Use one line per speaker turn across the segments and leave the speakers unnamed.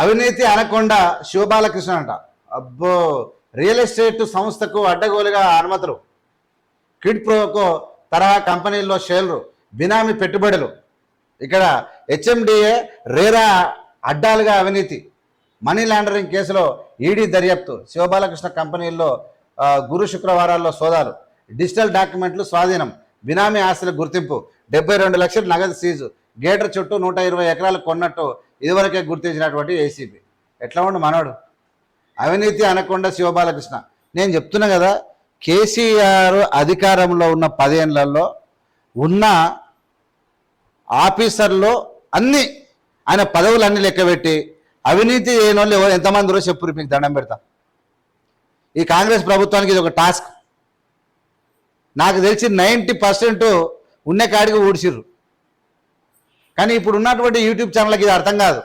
అవినీతి అనకుండా శివబాలకృష్ణ అంట అబ్బో రియల్ ఎస్టేట్ సంస్థకు అడ్డగోలుగా అనుమతులు కిడ్ ప్రోకో తరహా కంపెనీల్లో షేర్లు బినామీ పెట్టుబడులు. ఇక్కడ హెచ్ఎండిఏ రేరా అడ్డాలుగా అవినీతి. మనీ లాండరింగ్ కేసులో ఈడీ దర్యాప్తు శివబాలకృష్ణ కంపెనీల్లో గురు శుక్రవారాల్లో సోదాలు. డిజిటల్ డాక్యుమెంట్లు స్వాధీనం బినామీ ఆస్తుల గుర్తింపు డెబ్బై రెండు లక్షల నగదు సీజు గేటర్ చుట్టూ నూట ఇరవై ఎకరాలు కొన్నట్టు ఇదివరకే గుర్తించినటువంటి ఏసీబీ ఎట్లా ఉండు మనోడు? అవినీతి అనకుండా శివబాలకృష్ణ. నేను చెప్తున్నా కదా కేసీఆర్ అధికారంలో ఉన్న పదేళ్ళలో ఉన్న ఆఫీసర్లో అన్ని ఆయన పదవులు అన్ని లెక్కబెట్టి అవినీతి చేయని వాళ్ళు ఎవరు? ఎంతమంది రోజు చెప్పు మీకు దండం పెడతా. ఈ కాంగ్రెస్ ప్రభుత్వానికి ఇది ఒక టాస్క్. నాకు తెలిసి నైంటీ పర్సెంట్ ఉన్న కాడికి ఊడ్చిర్రు కానీ ఇప్పుడు ఉన్నటువంటి యూట్యూబ్ ఛానల్కి ఇది అర్థం కాదు.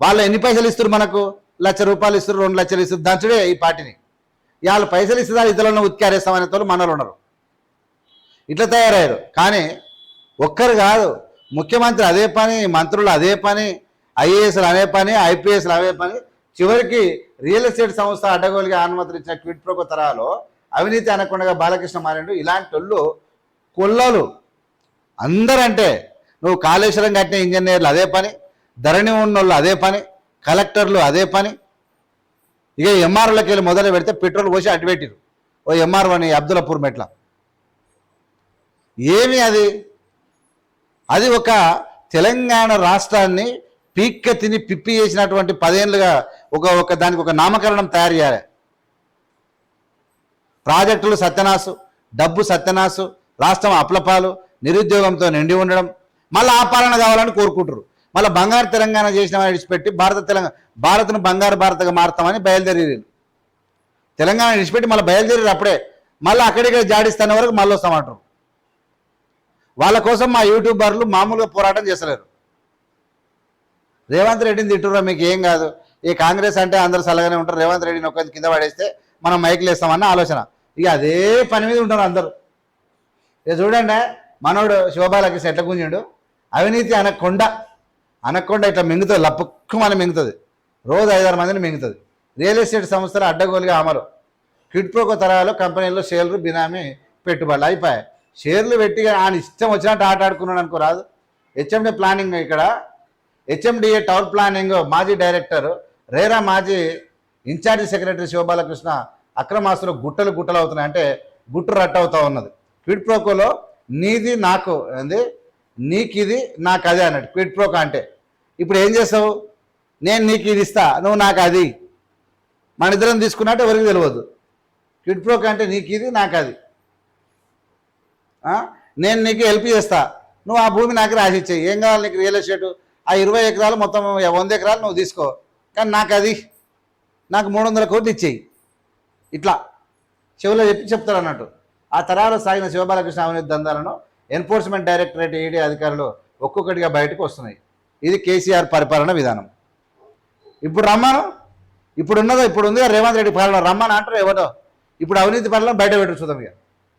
వాళ్ళు ఎన్ని పైసలు ఇస్తారు మనకు? లక్ష రూపాయలు ఇస్తారు రెండు లక్షలు ఇస్తారు దాంట్లో ఈ పార్టీని. వాళ్ళు పైసలు ఇస్తుందా ఇతరులను ఉత్కారేస్తామనే వాళ్ళు మనలు ఉన్నారు. ఇట్లా తయారయ్యారు. కానీ ఒక్కరు కాదు ముఖ్యమంత్రి అదే పని మంత్రులు అదే పని ఐఏఎస్లు అదే పని ఐపీఎస్లు అదే పని చివరికి రియల్ ఎస్టేట్ సంస్థ అడ్డగోలుగా అనుమతులు ఇచ్చిన క్విట్ ప్రోకో తరాలో అవినీతి అనకుండా బాలకృష్ణ మారాడు. ఇలాంటి వాళ్ళు కొల్లలు. అందరంటే నువ్వు కాళేశ్వరం కట్టిన ఇంజనీర్లు అదే పని ధరణి ఉన్నోళ్ళు అదే పని కలెక్టర్లు అదే పని. ఇక ఎంఆర్ఓలకి వెళ్ళి మొదలు పెడితే పెట్రోల్ పోసి అటు పెట్టిరు. ఓ ఎంఆర్ఓ అని అబ్దుల్లాపూర్ మెట్ల. ఏమి అది? అది ఒక తెలంగాణ రాష్ట్రాన్ని పీక్క తిని పిప్పి చేసినటువంటి పదేళ్ళుగా ఒక ఒక దానికి ఒక నామకరణం తయారు చేయాలి. ప్రాజెక్టులు సత్యనాసు డబ్బు సత్యనాసు రాష్ట్రం అప్లపాలు నిరుద్యోగంతో నిండి ఉండడం మళ్ళీ ఆ పాలన కావాలని కోరుకుంటారు మళ్ళీ బంగారు తెలంగాణ చేసిన విడిచిపెట్టి భారత తెలంగాణ భారత్ను బంగారు భారత్గా మారుతామని బయలుదేరి తెలంగాణ విడిచిపెట్టి మళ్ళీ బయలుదేరారు అప్పుడే. మళ్ళీ అక్కడిక్కడ జాడిస్తున్న వరకు మళ్ళీ వస్తామంటారు వాళ్ళ కోసం మా యూట్యూబర్లు మామూలుగా పోరాటం చేస్తలేరు. రేవంత్ రెడ్డిని తిట్టురా మీకు ఏం కాదు. ఈ కాంగ్రెస్ అంటే అందరు సలగానే ఉంటారు. రేవంత్ రెడ్డిని ఒక కింద పడేస్తే మనం మైకులు వేస్తామన్న ఆలోచన. ఇక అదే పని మీద ఉంటారు అందరూ. ఇక చూడండి మనోడు శోభాలకి సెట్ల గుంజుడు. అవినీతి అనకొండ అనకొండ ఇట్లా మింగుతుంది లప్పుక్కుమని మింగుతుంది. రోజు ఐదారు మందిని మింగుతుంది. రియల్ ఎస్టేట్ సంస్థలు అడ్డగోలుగా అమలు. కిడ్ప్రోకో తరాలు కంపెనీల్లో షేర్లు బినామీ పెట్టుబడులు. అయిపోయాయి. షేర్లు పెట్టి ఆయన ఇష్టం వచ్చినట్టు ఆట ఆడుకున్నాడు అనుకో రాదు. హెచ్ఎండి ప్లానింగ్ ఇక్కడ. హెచ్ఎండిఏ టవర్ ప్లానింగ్ మాజీ డైరెక్టర్ రేరా మాజీ ఇన్ఛార్జి సెక్రటరీ శివబాలకృష్ణ అక్రమాస్తులు గుట్టలు గుట్టలు అవుతున్నాయి అంటే గుట్టు రట్టు అవుతా ఉన్నది క్విడ్ ప్రోకోలో నీది నాకు ఏంది? నీకు ఇది నాకు అదే అన్నట్టు. క్విడ్ ప్రో అంటే ఇప్పుడు ఏం చేస్తావు? నేను నీకు ఇది ఇస్తా నువ్వు నాకు అది మన ఇద్దరం తీసుకున్నట్టు ఎవరికి తెలియదు. క్విడ్ ప్రో అంటే నీకు ఇది నాకు అది నేను నీకు హెల్ప్ చేస్తా. నువ్వు ఆ భూమి నాకు రాసిచ్చేయి ఏం కావాలి నీకు రియల్ ఎస్టేట్ ఆ ఇరవై ఎకరాలు మొత్తం వంద ఎకరాలు నువ్వు తీసుకో. కానీ నాకు అది నాకు మూడు వందల కోట్లు ఇచ్చేయి. ఇట్లా. చెవిలో చెప్పి చెప్తారు అన్నట్టు. ఆ తరాలు సాగిన శివబాలకృష్ణ అవినీతి దందాలను ఎన్ఫోర్స్మెంట్ డైరెక్టరేట్ ఈడీ అధికారులు ఒక్కొక్కటిగా బయటకు వస్తున్నాయి. ఇది కేసీఆర్ పరిపాలన విధానం. ఇప్పుడు రమ్మను. ఇప్పుడు ఉన్నదో ఇప్పుడు ఉంది రేవంత్ రెడ్డి పాలన రమ్మని అంటారు ఎవరో ఇప్పుడు అవినీతి పాలన బయట పెట్టు చూద్దాం ఇక.